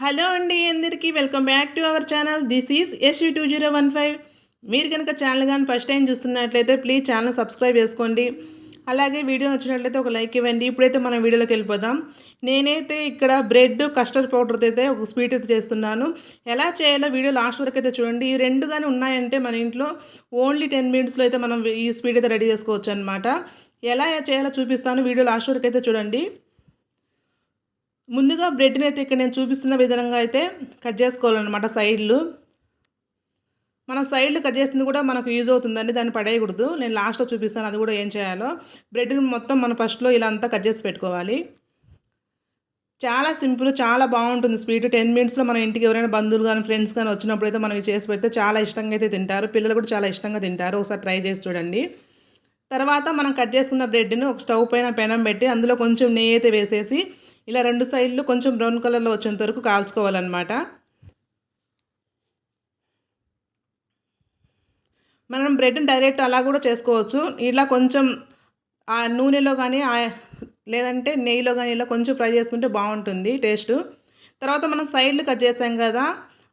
Hello అండి అందరికీ welcome back to our channel. This is SU two zero one five. మీరు కనుక channel కానీ ఫస్ట్ టైం చూస్తున్నట్లయితే ప్లీజ్ ఛానల్ సబ్స్క్రైబ్ చేసుకోండి. అలాగే వీడియో నచ్చినట్లయితే ఒక లైక్ ఇవ్వండి. ఇప్పుడైతే మనం వీడియోలోకి వెళ్ళిపోదాం. నేనైతే ఇక్కడ బ్రెడ్ కస్టర్డ్ పౌడర్ అయితే ఒక స్వీట్ అయితే చేస్తున్నాను. ఎలా చేయాలో వీడియో లాస్ట్ వరకు అయితే చూడండి. ఈ రెండు కానీ ఉన్నాయంటే మన ఇంట్లో ఓన్లీ టెన్ మినిట్స్లో అయితే మనం ఈ స్వీట్ అయితే రెడీ చేసుకోవచ్చు అనమాట ఎలా చేయాలో చూపిస్తాను. వీడియో లాస్ట్ వరకు అయితే చూడండి. ముందుగా బ్రెడ్ని అయితే ఇక్కడ నేను చూపిస్తున్న విధంగా అయితే కట్ చేసుకోవాలన్నమాట సైడ్లు. మన సైడ్లు కట్ చేసింది కూడా మనకు యూజ్ అవుతుందండి దాన్ని పడేయకూడదు. నేను లాస్ట్లో చూపిస్తాను అది కూడా ఏం చేయాలో. బ్రెడ్ని మొత్తం మన ఫస్ట్లో ఇలా అంతా కట్ చేసి పెట్టుకోవాలి. చాలా సింపుల్ చాలా బాగుంటుంది స్వీట్. టెన్ మినిట్స్లో మన ఇంటికి ఎవరైనా బంధువులు కానీ ఫ్రెండ్స్ కానీ వచ్చినప్పుడు అయితే మనం చేసి పెడితే చాలా ఇష్టంగా అయితే తింటారు. పిల్లలు కూడా చాలా ఇష్టంగా తింటారు. ఒకసారి ట్రై చేసి చూడండి. తర్వాత మనం కట్ చేసుకున్న బ్రెడ్ని ఒక స్టవ్ పైన పెనం పెట్టి అందులో కొంచెం నెయ్యి అయితే వేసేసి ఇలా రెండు సైడ్లు కొంచెం బ్రౌన్ కలర్లో వచ్చేంత వరకు కాల్చుకోవాలన్నమాట. మనం బ్రెడ్ని డైరెక్ట్ అలా కూడా చేసుకోవచ్చు. ఇలా కొంచెం ఆ నూనెలో కానీ లేదంటే నెయ్యిలో కానీ ఇలా కొంచెం ఫ్రై చేసుకుంటే బాగుంటుంది టేస్ట్. తర్వాత మనం సైడ్లు కట్ చేసాం కదా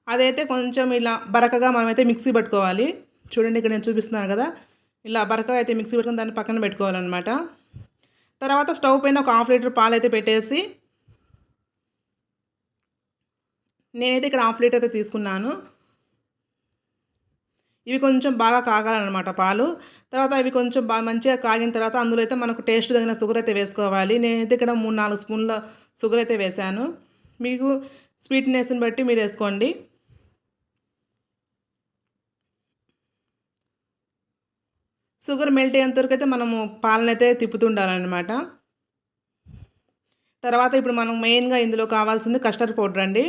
అదైతే కొంచెం ఇలా బరకగా మనమైతే మిక్సీ పట్టుకోవాలి. చూడండి ఇక్కడ నేను చూపిస్తున్నాను కదా ఇలా బరకగా అయితే మిక్సీ పెట్టుకుని దాన్ని పక్కన పెట్టుకోవాలన్నమాట. తర్వాత స్టవ్ పైన ఒక హాఫ్ లీటర్ పాలు అయితే పెట్టేసి నేనైతే ఇక్కడ హాఫ్ లీటర్ అయితే తీసుకున్నాను. ఇవి కొంచెం బాగా కాగాలన్నమాట పాలు. తర్వాత ఇవి కొంచెం బాగా మంచిగా కాగిన తర్వాత అందులో అయితే మనకు టేస్ట్ తగిన షుగర్ అయితే వేసుకోవాలి. నేనైతే ఇక్కడ మూడు నాలుగు స్పూన్ల షుగర్ అయితే వేశాను. మీకు స్వీట్నెస్ని బట్టి మీరు వేసుకోండి. షుగర్ మెల్ట్ అయ్యేంతవరకు అయితే మనము పాలనైతే తిప్పుతుండాలన్నమాట. తర్వాత ఇప్పుడు మనం మెయిన్గా ఇందులో కావాల్సింది కస్టర్డ్ పౌడర్ అండి.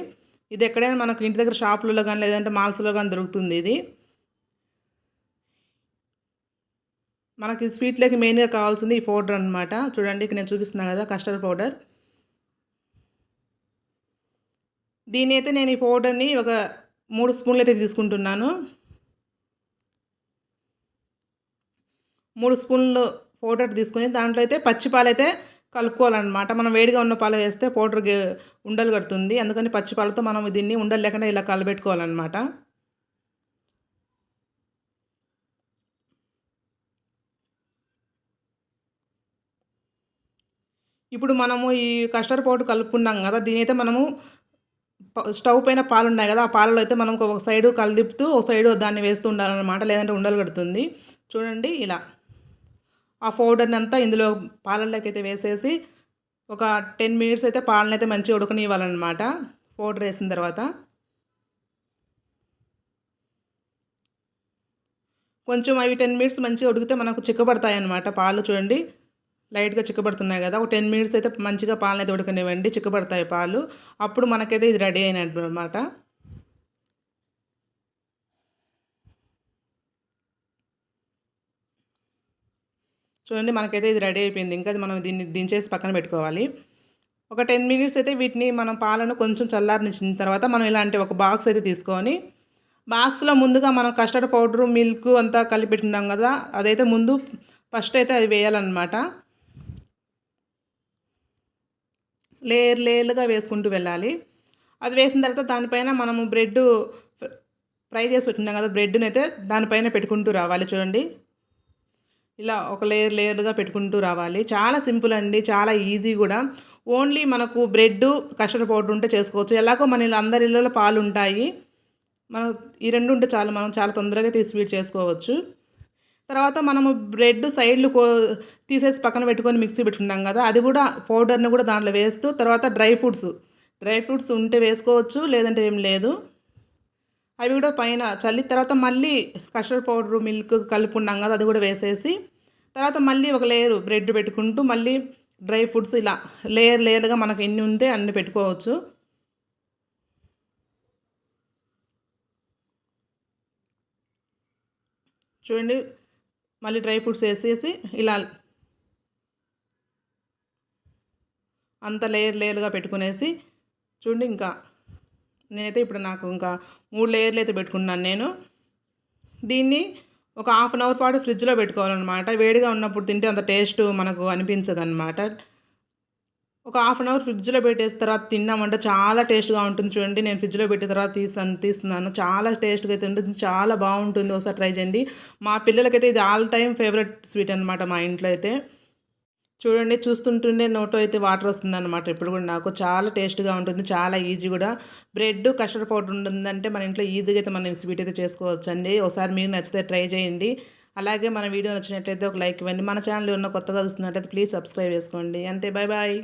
ఇది ఎక్కడైనా మనకు ఇంటి దగ్గర షాపులలో కానీ లేదంటే మాల్స్లో కానీ దొరుకుతుంది ఇది. మనకి స్వీట్లోకి మెయిన్గా కావాల్సింది ఈ పౌడర్ అనమాట చూడండి ఇక్కడ నేను చూపిస్తున్నాను కదా కస్టర్డ్ పౌడర్. దీని అయితే నేను ఈ పౌడర్ని ఒక మూడు స్పూన్లు అయితే తీసుకుంటున్నాను. మూడు స్పూన్లు పౌడర్ తీసుకొని దాంట్లో అయితే పచ్చి అయితే కలుపుకోవాలన్నమాట. మనం వేడిగా ఉన్న పాలు వేస్తే పౌడర్ ఉండలు కడుతుంది. అందుకని పచ్చి పాలతో మనం దీన్ని ఉండలు లేకుండా ఇలా కలబెట్టుకోవాలన్నమాట. ఇప్పుడు మనము ఈ కస్టర్డ్ పౌడర్ కలుపుకున్నాం కదా దీని అయితే మనము స్టవ్ పైన పాలు ఉన్నాయి కదా ఆ పాలలో అయితే మనం ఒక సైడు కలిదిపుతూ ఒక సైడు దాన్ని వేస్తూ ఉండాలన్నమాట. లేదంటే ఉండలు కడుతుంది. చూడండి ఇలా. ఆ పౌడర్ని అంతా ఇందులో పాలల్లోకి అయితే వేసేసి ఒక టెన్ మినిట్స్ అయితే పాలను అయితే మంచిగా ఉడకనివ్వాలన్నమాట. పౌడర్ వేసిన తర్వాత. కొంచెం అవి టెన్ మినిట్స్ మంచిగా ఉడికితే మనకు చిక్కబడతాయి అన్నమాట పాలు చూడండి. లైట్గా చిక్కబడుతున్నాయి కదా. ఒక టెన్ మినిట్స్ అయితే మంచిగా పాలను అయితే ఉడకనివ్వండి చిక్కబడతాయి పాలు. అప్పుడు మనకైతే ఇది రెడీ అయినట్టు అనమాట చూడండి మనకైతే ఇది రెడీ అయిపోయింది. ఇంకా మనం దీన్ని దించేసి పక్కన పెట్టుకోవాలి. ఒక టెన్ మినిట్స్ అయితే వీటిని మనం పాలను కొంచెం చల్లారనిచ్చిన తర్వాత మనం ఇలాంటి ఒక బాక్స్ అయితే తీసుకొని బాక్స్లో ముందుగా మనం కస్టర్డ్ పౌడరు మిల్క్ అంతా కలిపి కదా అదైతే ముందు ఫస్ట్ అయితే అది వేయాలన్నమాట. లేయర్ లేయర్లుగా వేసుకుంటూ వెళ్ళాలి. అది వేసిన తర్వాత దానిపైన మనము బ్రెడ్ ఫ్రై చేసి పెట్టినాం కదా బ్రెడ్ని అయితే దానిపైన పెట్టుకుంటూ రావాలి చూడండి. ఇలా ఒక లేయర్ లేయర్గా పెట్టుకుంటూ రావాలి. చాలా సింపుల్ అండి చాలా ఈజీ కూడా. ఓన్లీ మనకు బ్రెడ్ కస్టర్డ్ పౌడర్ ఉంటే చేసుకోవచ్చు. ఎలాగో మన అందరి ఇళ్ళలో పాలు ఉంటాయి మనం ఈ రెండు ఉంటే చాలు మనం చాలా తొందరగా తీసి స్వీట్ చేసుకోవచ్చు. తర్వాత మనము బ్రెడ్ సైడ్లు కో తీసేసి పక్కన పెట్టుకొని మిక్సీ పెట్టుకున్నాం కదా. అది కూడా పౌడర్ని కూడా దాంట్లో వేస్తూ తర్వాత డ్రై ఫ్రూట్స్ డ్రై ఫ్రూట్స్ ఉంటే వేసుకోవచ్చు లేదంటే ఏం లేదు. అవి కూడా పైన చల్లి తర్వాత మళ్ళీ కస్టర్డ్ పౌడర్ మిల్క్ కలుపుకున్నాం కదా అది కూడా వేసేసి తర్వాత మళ్ళీ ఒక లేయర్ బ్రెడ్ పెట్టుకుంటూ మళ్ళీ డ్రై ఫ్రూట్స్ ఇలా లేయర్ లేయర్గా మనకు ఎన్ని ఉంటే అన్ని పెట్టుకోవచ్చు. చూడండి మళ్ళీ డ్రై ఫ్రూట్స్ వేసేసి ఇలా అంత లేయర్ లేయర్గా పెట్టుకునేసి చూడండి ఇంకా నేనైతే ఇప్పుడు నాకు ఇంకా మూడు లేయర్లు అయితే పెట్టుకున్నాను నేను. దీన్ని ఒక హాఫ్ అన్ అవర్ పాటు ఫ్రిడ్జ్లో పెట్టుకోవాలన్నమాట. వేడిగా ఉన్నప్పుడు తింటే అంత టేస్ట్ మనకు అనిపించదు అనమాట ఒక హాఫ్ అన్ అవర్ ఫ్రిడ్జ్లో పెట్టేసిన తర్వాత తిన్నామంటే చాలా టేస్ట్గా ఉంటుంది చూడండి. నేను ఫ్రిడ్జ్లో పెట్టిన తర్వాత తీసాను తీస్తున్నాను. చాలా టేస్ట్గా అయితే ఉంటుంది. చాలా బాగుంటుంది. ఒకసారి ట్రై చేయండి. మా పిల్లలకైతే ఇది ఆల్ టైమ్ ఫేవరెట్ స్వీట్ అనమాట మా ఇంట్లో అయితే. చూడండి చూస్తుంటుండే నోటో అయితే వాటర్ వస్తుందన్నమాట. ఇప్పుడు కూడా నాకు చాలా టేస్ట్గా ఉంటుంది చాలా ఈజీ కూడా. బ్రెడ్ కస్టర్డ్ పౌడర్ ఉంటుందంటే మన ఇంట్లో ఈజీగా అయితే మనం స్వీట్ అయితే చేసుకోవచ్చండి. ఒకసారి మీరు నచ్చితే ట్రై చేయండి. అలాగే మన వీడియో నచ్చినట్లయితే ఒక లైక్ ఇవ్వండి. మన ఛానల్ ఉన్న కొత్తగా చూస్తున్నట్టయితే ప్లీజ్ సబ్స్క్రైబ్ చేసుకోండి. అంతే బాయ్ బాయ్.